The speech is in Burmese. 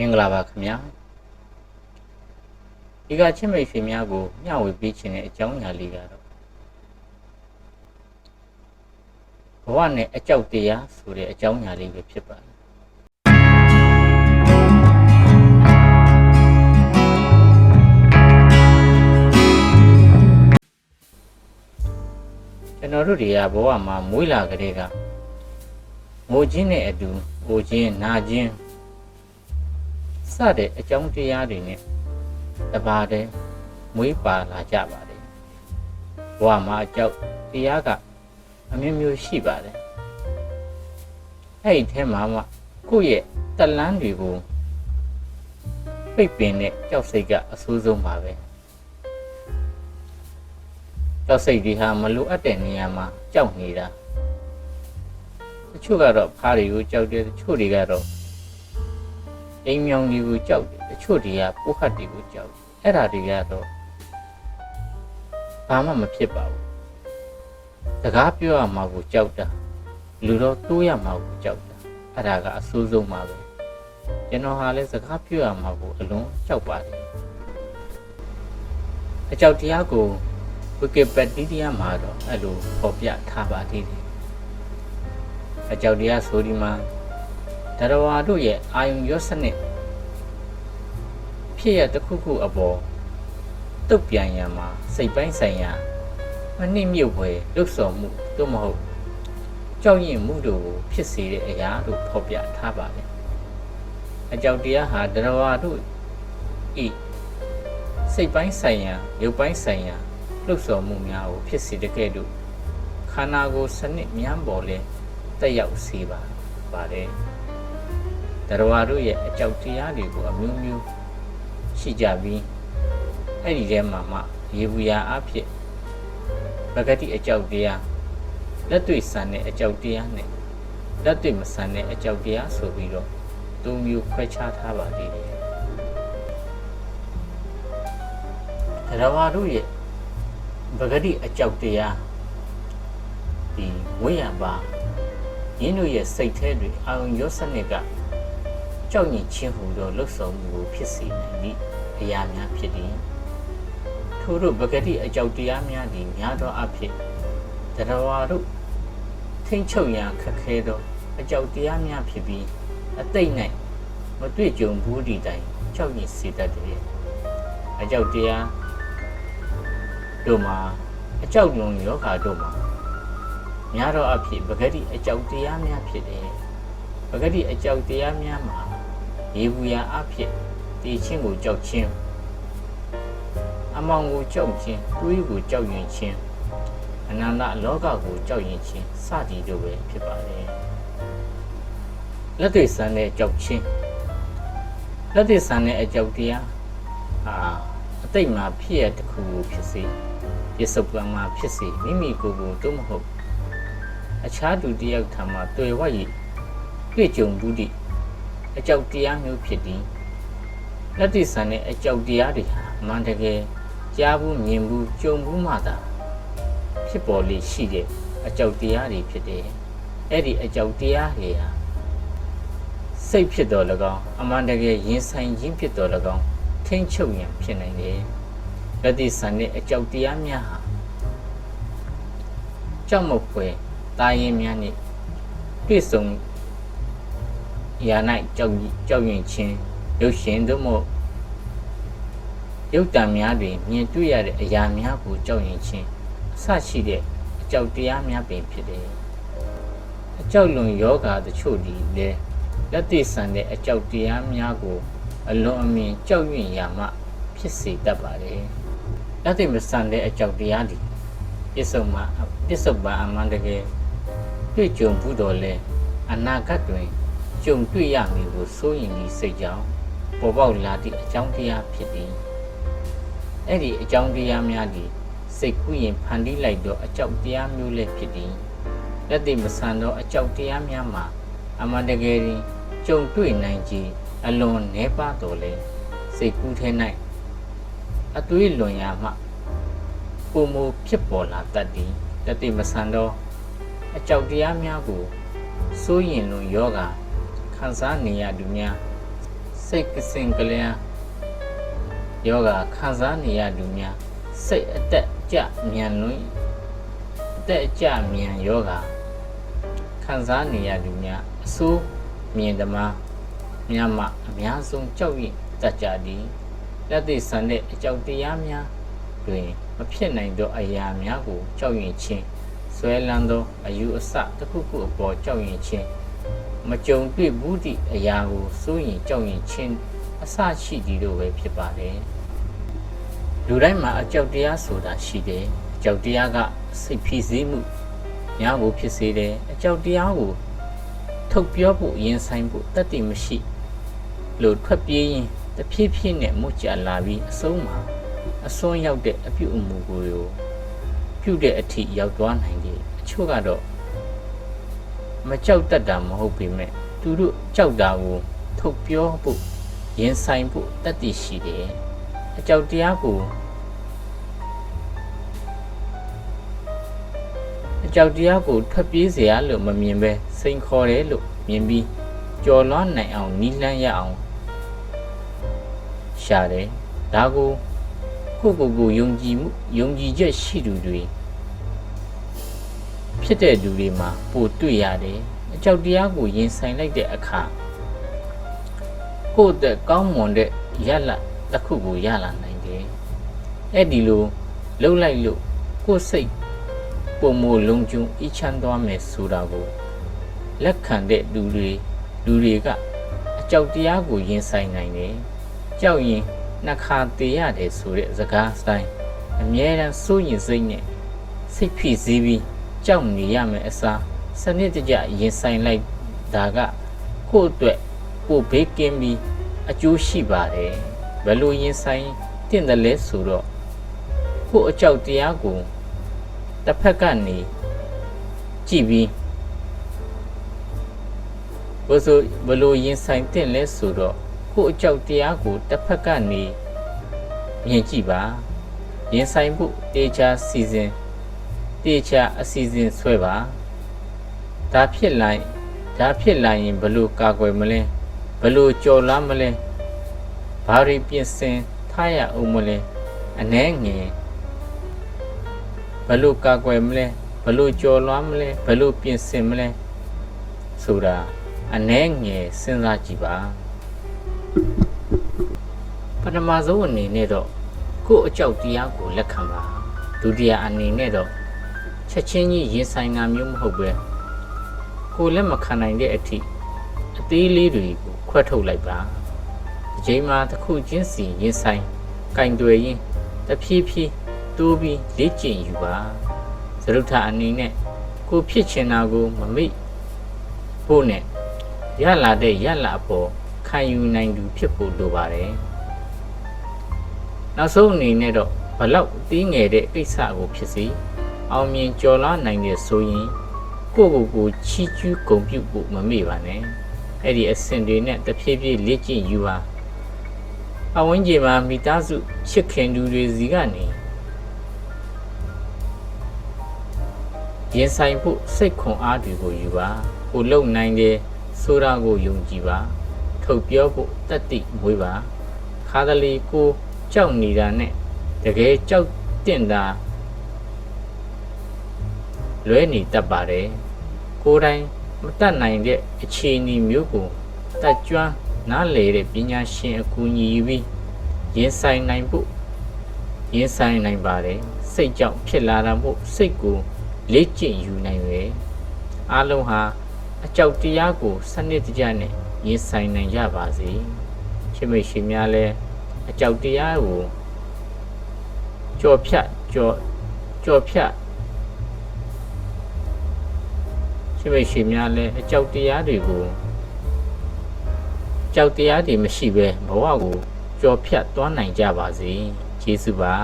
မင်္ဂလာပါခင်ဗျာဒီကချစ်မိတ်ဆွေများကိုမျှဝေပေးခြင်းတဲ့အကြောင်းအရာလေးကတော့ဘဝနဲ့အကြောက်တရားဆိုတဲ့အကြောင်းအရာလေးပဲဖြစ်ပါတယ်ကျွန်တော်တို့တွေကဘဝမှာမွေးလာကလေးကငိုခြင်းနဲ့အတူအိုခြင်းနာခြင်း စတဲ့အကြောင်းတရားတွေနဲ့တပါတည်းမွေးပါလာကြပါတယ်ဘဝမှာအကြောက်တရားကအမျိုးမျိုးရှိပါတယ်အဲ့ဒီထဲမှာမှကိုယ့်ရဲ့တလန်းတွေကိုပိတ်ပင်တဲ့ကြောက်စိတ်ကအဆိုးဆုံးပါပဲကြောက်စိတ်ဒီဟာမလိုအပ်တဲ့နေရာမှာကြောက်နေတာတချို့ကတော့ဖားတွေကိုကြောက်တယ်တချို့တွေကတော့ အိမ်မြောင်တွေကိုကြောက်တယ်တချို့တွေကပိုးခတ်တွေကိုကြောက်တယ်အဲ့ဒါတွေကတော့ဘာမှမဖြစ်ပါဘူးစကားပြောရမှာကိုကြောက်တာလူတော့တိုးရမှာကိုကြောက်တာအဲ့ဒါကအဆိုးဆုံးပါပဲကျွန်တော်ဟာလည်းစကားပြောရမှာကိုအလွန်ကြောက်ပါတယ်အကြောက်တရားကိုဝီကီပက်ဒီးယားမှာတော့အဲ့လိုပေါ်ပြထားပါသေးတယ်အကြောက်တရားဆိုဒီမှာ တရဝါတို့ရဲ့အာယုံရောစနစ်ဖြစ်ရတစ်ခုခုအပေါ်တုတ်ပြန်ရမှာစိတ်ပိုင်းဆိုင်ရာမနှိမ့်မြုပ်ွယ်လွတ်ဆော်မှုတို့မဟုတ်ကြောက်ရင်မှုတို့ကိုဖြစ်စေတဲ့အရာတို့ဖော်ပြထားပါတယ်အကြောက်တရားဟာတရဝါတို့ဤစိတ်ပိုင်းဆိုင်ရာရုပ်ပိုင်းဆိုင်ရာလှုပ်ဆော်မှုများကိုဖြစ်စေတဲ့ကဲ့သို့ခန္ဓာကိုယ်စနစ်များပေါ်လဲတက်ရောက်စေပါပါတယ် တရဝါတို့ရဲ့အကြောက်တရားတွေကိုအမျိုးမျိုးရှိကြပြီးအဲ့ဒီထဲမှာမှရေဘူးရာအဖြစ်ပဂတိအကြောက်တရားလက်တွေ့ဆန်တဲ့အကြောက်တရားနဲ့လက်တွေ့မဆန်တဲ့အကြောက်တရားဆိုပြီးတော့သုံးမျိုးခွဲခြားထားပါသေးတယ်တရဝါတို့ရဲ့ပဂတိအကြောက်တရားဒီဝိယံပါရင်းတို့ရဲ့စိတ်ထဲတွေအာရုံရောစနစ်က ကြောက်ညစ်ခြင်းဟူသောလှုပ်ဆောင်မှုကိုဖြစ်စေနိုင်သည့်အရာများဖြစ်သည်ထို့တို့ပဂတိအကြောက်တရားများသည်များသောအဖြစ်တရဝါတို့ထိမ့်ချုပ်ရန်ခက်ခဲသောအကြောက်တရားများဖြစ်ပြီးအတိတ်၌မတွေ့ကြုံဘူးဒီတိုင်ကြောက်ညစ်စေတတ်တယ်အကြောက်တရားတို့မှာအကြောက်လွန်ယောဂါတို့မှာများသောအဖြစ်ပဂတိအကြောက်တရားများဖြစ်တယ်ပဂတိအကြောက်တရားများမှာ ရေဘူးရာအဖြစ်တည်ခြင်းကိုကြောက်ခြင်းအမောင်ကိုကြောက်ခြင်းတွေးကိုကြောက်ရွံ့ခြင်းအနန္တလောကကိုကြောက်ရွံ့ခြင်းစသည်တို့ပဲဖြစ်ပါတယ်လက်တွေ့ဆန်းတဲ့ကြောက်ခြင်းလက်တွေ့ဆန်းတဲ့အကြောက်တရားအာအတိတ်မှာဖြစ်ရတဲ့ခုကိုဖြစ်စေပစ္စုပန်မှာဖြစ်စေမိမိကိုယ်ကိုတို့မဟုတ်အခြားသူတယောက်ထံမှာတွေ့ဝရည်တွေ့ကြုံဘူးသည့် အကြောက်တရားမျိုးဖြစ်သည်လက်တွေ့ဆန်တဲ့အကြောက်တရားတွေဟာအမှန်တကယ်ကြားဘူးမြင်ဘူးကြုံဘူးမှသာဖြစ်ပေါ်လေရှိတဲ့အကြောက်တရားတွေဖြစ်တယ်အဲ့ဒီအကြောက်တရားတွေဟာစိတ်ဖြစ်တော်၎င်းအမှန်တကယ်ရင်ဆိုင်ခြင်းဖြစ်တော်၎င်းထိမ့်ချုပ်ရန်ဖြစ်နိုင်တယ်လက်တွေ့ဆန်တဲ့အကြောက်တရားများဟာကြောက်မဖွယ်တာရင်များနှင့်တွေ့ဆုံ ရာ၌ကြောက်ကြောက်ရွံ့ခြင်းရုပ်ရှင်သို့မဟုတ်ရုပ်တံများတွင်မြင်တွေ့ရတဲ့အရာများကိုကြောက်ရွံ့ခြင်းအဆရှိတဲ့အကြောက်တရားများပင်ဖြစ်တယ်။အကြောက်လွန်ယောဂါတချို့ဒီလည်းလက်သိဆန်တဲ့အကြောက်တရားများကို အလွန်အမင်းကြောက်ရွံ့ရာမှ ဖြစ်စေတတ်ပါတယ်။လက်သိမဆန်တဲ့အကြောက်တရားဒီပြစ္ဆုတ်မှာပြစ္ဆုတ်ပါအမှန်တကယ်တွေ့ကြုံဘူးတော်လဲအနာဂတ်တွင် ကြုံတွေ့ရမည်ကိုစိုးရင်ဒီစိတ်ကြောင့်ပေါ်ပေါက်လာသည့်အကြောင်းတရားဖြစ်သည်အဲ့ဒီအကြောင်းတရားများသည်စိတ်ကူးရင်ဖန်တီးလိုက်သောအကြောက်တရားမျိုးလည်းဖြစ်သည်လက်သိမဆန်သောအကြောက်တရားများမှာအမှန်တကယ်ရင်ကြုံတွေ့နိုင်ခြင်းအလွန်နှဲပါတော်လဲစိတ်ကူးထဲ၌အသွေးလွန်ရာမှပုံမူဖြစ်ပေါ်လာတတ်သည်လက်သိမဆန်သောအကြောက်တရားများကိုစိုးရင်လွန်ယောဂ ခံစားနေရသူများစစိတ်ကစင်ကလျာယောဂခံစားနေရသူများစိတ်အတက်ကြမြန်လွန်းအတက်ကြမြန်ယောဂခံစားနေရသူများအဆိုးမြင်သမားများမှအများဆုံးကြောက်ရွံ့တတ်ကြသည်လက်သိဆန်တဲ့အကြောက်တရားများတွင်မဖြစ်နိုင်သောအရာများကိုကြောက်ရွံ့ခြင်းဆွဲလန်းသောအယူအဆတစ်ခုခုအပေါ်ကြောက်ရွံ့ခြင်း မကြုံတွေ့ဘူးသည့်အရာကိုစိုးရင်ကြောက်ရွံ့ခြင်းအစရှိသည်တို့ပဲဖြစ်ပါတယ်လူတိုင်းမှာအကြောက်တရားဆိုတာရှိတယ်အကြောက်တရားကစိတ်ဖိစီးမှုများကိုဖြစ်စေတယ်အကြောက်တရားကိုထုတ်ပြောဖို့ရင်ဆိုင်ဖို့တတ်တည်မရှိလို့ထွက်ပြေးရင်တဖြည်းဖြည်းနဲ့မှုကြလာပြီးအဆုံးမှာအစွန်းရောက်တဲ့အပြုအမူကိုပြုတဲ့အထိရောက်သွားနိုင်တယ်အချို့ကတော့ မကြောက်တတ်တာမဟုတ်ပေမဲ့သူတို့ကြောက်တာကိုထုတ်ပြောဖို့ရင်ဆိုင်ဖို့တတ်တည်ရှိတယ်အကြောက်တရားကိုအကြောက်တရားကိုထွက်ပြေးเสียလို့မမြင်ပဲစိန်ခေါ်တယ်လို့မြင်ပြီးကြော်လွှမ်းနိုင်အောင်နီးလန်းရအောင်ရှာတယ်ဒါကိုကိုကိုကိုယုံကြည်မှုယုံကြည်ချက်ရှိသူတွေ ဖြစ်တဲ့သူတွေမှာပိုတွေ့ရတယ်အကြောက်တရားကိုရင်ဆိုင်လိုက်တဲ့အခါကိုယ့်အတွက်ကောင်းမွန်တဲ့ရလတစ်ခုကိုရလာနိုင်တယ်အဲ့ဒီလိုလှုပ်လိုက်လို့ကိုယ်စိတ်ပုံမလုံးကျုံအချမ်းသွားမယ်ဆိုတာကိုလက်ခံတဲ့လူတွေလူတွေကအကြောက်တရားကိုရင်ဆိုင်နိုင်တယ်ကြောက်ရင်နှစ်ခါတည်ရတယ်ဆိုတဲ့စကားစတိုင်းအမြဲတမ်းစိုးရင်စိတ်နဲ့စိတ်ဖိစီးပြီး ကြောက်နေရမယ်အစားစနစ်တကျရင်ဆိုင်လိုက်ဒါကကိုယ့်အတွက်ကိုဘေးကင်းပြီးအကျိုးရှိပါတယ်ဘယ်လိုရင်ဆိုင်တင့်တယ်လဲဆိုတော့ကိုယ့်အကြောက်တရားကိုတစ်ဖက်ကနေကြည့်ပြီးဘယ်ဆိုဘယ်လိုရင်ဆိုင်တင့်လဲဆိုတော့ကိုယ့်အကြောက်တရားကိုတစ်ဖက်ကနေမြင်ကြည့်ပါရင်ဆိုင်ဖို့တေချာစီစဉ် တေချာအစီအစဉ်ဆွဲပါဒါဖြစ်လိုက်ဒါဖြစ်လာရင်ဘယ်လိုကာကွယ်မလဲဘယ်လိုကြော်လားမလဲဘာတွေပြင်ဆင်ထားရအောင်မလဲအနှဲငယ်ဘယ်လိုကာကွယ်မလဲဘယ်လိုကြော်လွှားမလဲဘယ်လိုပြင်ဆင်မလဲဆိုတာအနှဲငယ်စဉ်းစားကြည့်ပါပထမဆုံးအနေနဲ့တော့ကိုယ့်အကြောက်တရားကိုလက်ခံပါဒုတိယအနေနဲ့တော့ ချက်ချင်းကြီးရင်ဆိုင်တာမျိုးမဟုတ်ပဲကိုယ်လက်မခံနိုင်တဲ့အထိအသေးလေးတွေကိုခွဲထုတ်လိုက်ပါဒီချိန်မှာတစ်ခုချင်းစီရင်ဆိုင်ကင်တွယ်ရင်တဖြည်းဖြည်းတိုးပြီးလေ့ကျင့်ယူပါသရုထအနေနဲ့ကိုဖြစ်ချင်တာကိုမမိတ်ဖို့နဲ့ရလာတဲ့ရလာအပေါ်ခံယူနိုင်သူဖြစ်ဖို့လိုပါတယ်နောက်ဆုံးအနေနဲ့တော့ဘလောက်အသေးငယ်တဲ့ကိစ္စကိုဖြစ်စီ အောင်မြင်ကျော်လာနိုင်တဲ့ဆိုရင်ကိုယ့်ကိုယ်ကိုချီးကျူးဂုဏ်ပြုဖို့မမေ့ပါနဲ့အဲ့ဒီအဆင့်တွေနဲ့တဖြည်းဖြည်းလေ့ကျင့်ယူပါအဝင်းကြီးမှာမိသားစုချစ်ခင်သူတွေစီကနေရင်ဆိုင်ဖို့စိတ်ခွန်အားတွေကိုယူပါကိုလုံနိုင်တယ်ဆိုတာကိုယုံကြည်ပါထုတ်ပြောဖို့တတ်သိမွေးပါခါတလေကိုကြောက်နေတာနဲ့တကယ်ကြောက်တင်တာ လွဲနေတတ်ပါတယ်ကိုယ်တိုင်မတတ်နိုင်တဲ့အခြေအနေမျိုးကိုတတ်ကျွမ်းနားလေတဲ့ပညာရှင်အကူအညီယူပြီးရင်ဆိုင်နိုင်ဖို့ရင်ဆိုင်နိုင်ပါတယ်စိတ်ကြောင့်ဖြစ်လာတာမို့စိတ်ကိုလေ့ကျင့်ယူနိုင်ပဲအားလုံးဟာအကြောက်တရားကိုစနစ်တကျနဲ့ရင်ဆိုင်နိုင်ကြပါစေချစ်မိတ်ရှင်များလည်းအကြောက်တရားကိုကြော်ဖြတ်ကြော်ကြော်ဖြတ် မိတ်ရှင်များလည်းအကြောက်တရားတွေကိုကြောက်တရားတွေမရှိဘဲဘဝကိုကြော်ဖြတ်သွားနိုင်ကြပါစေယေရှုပါ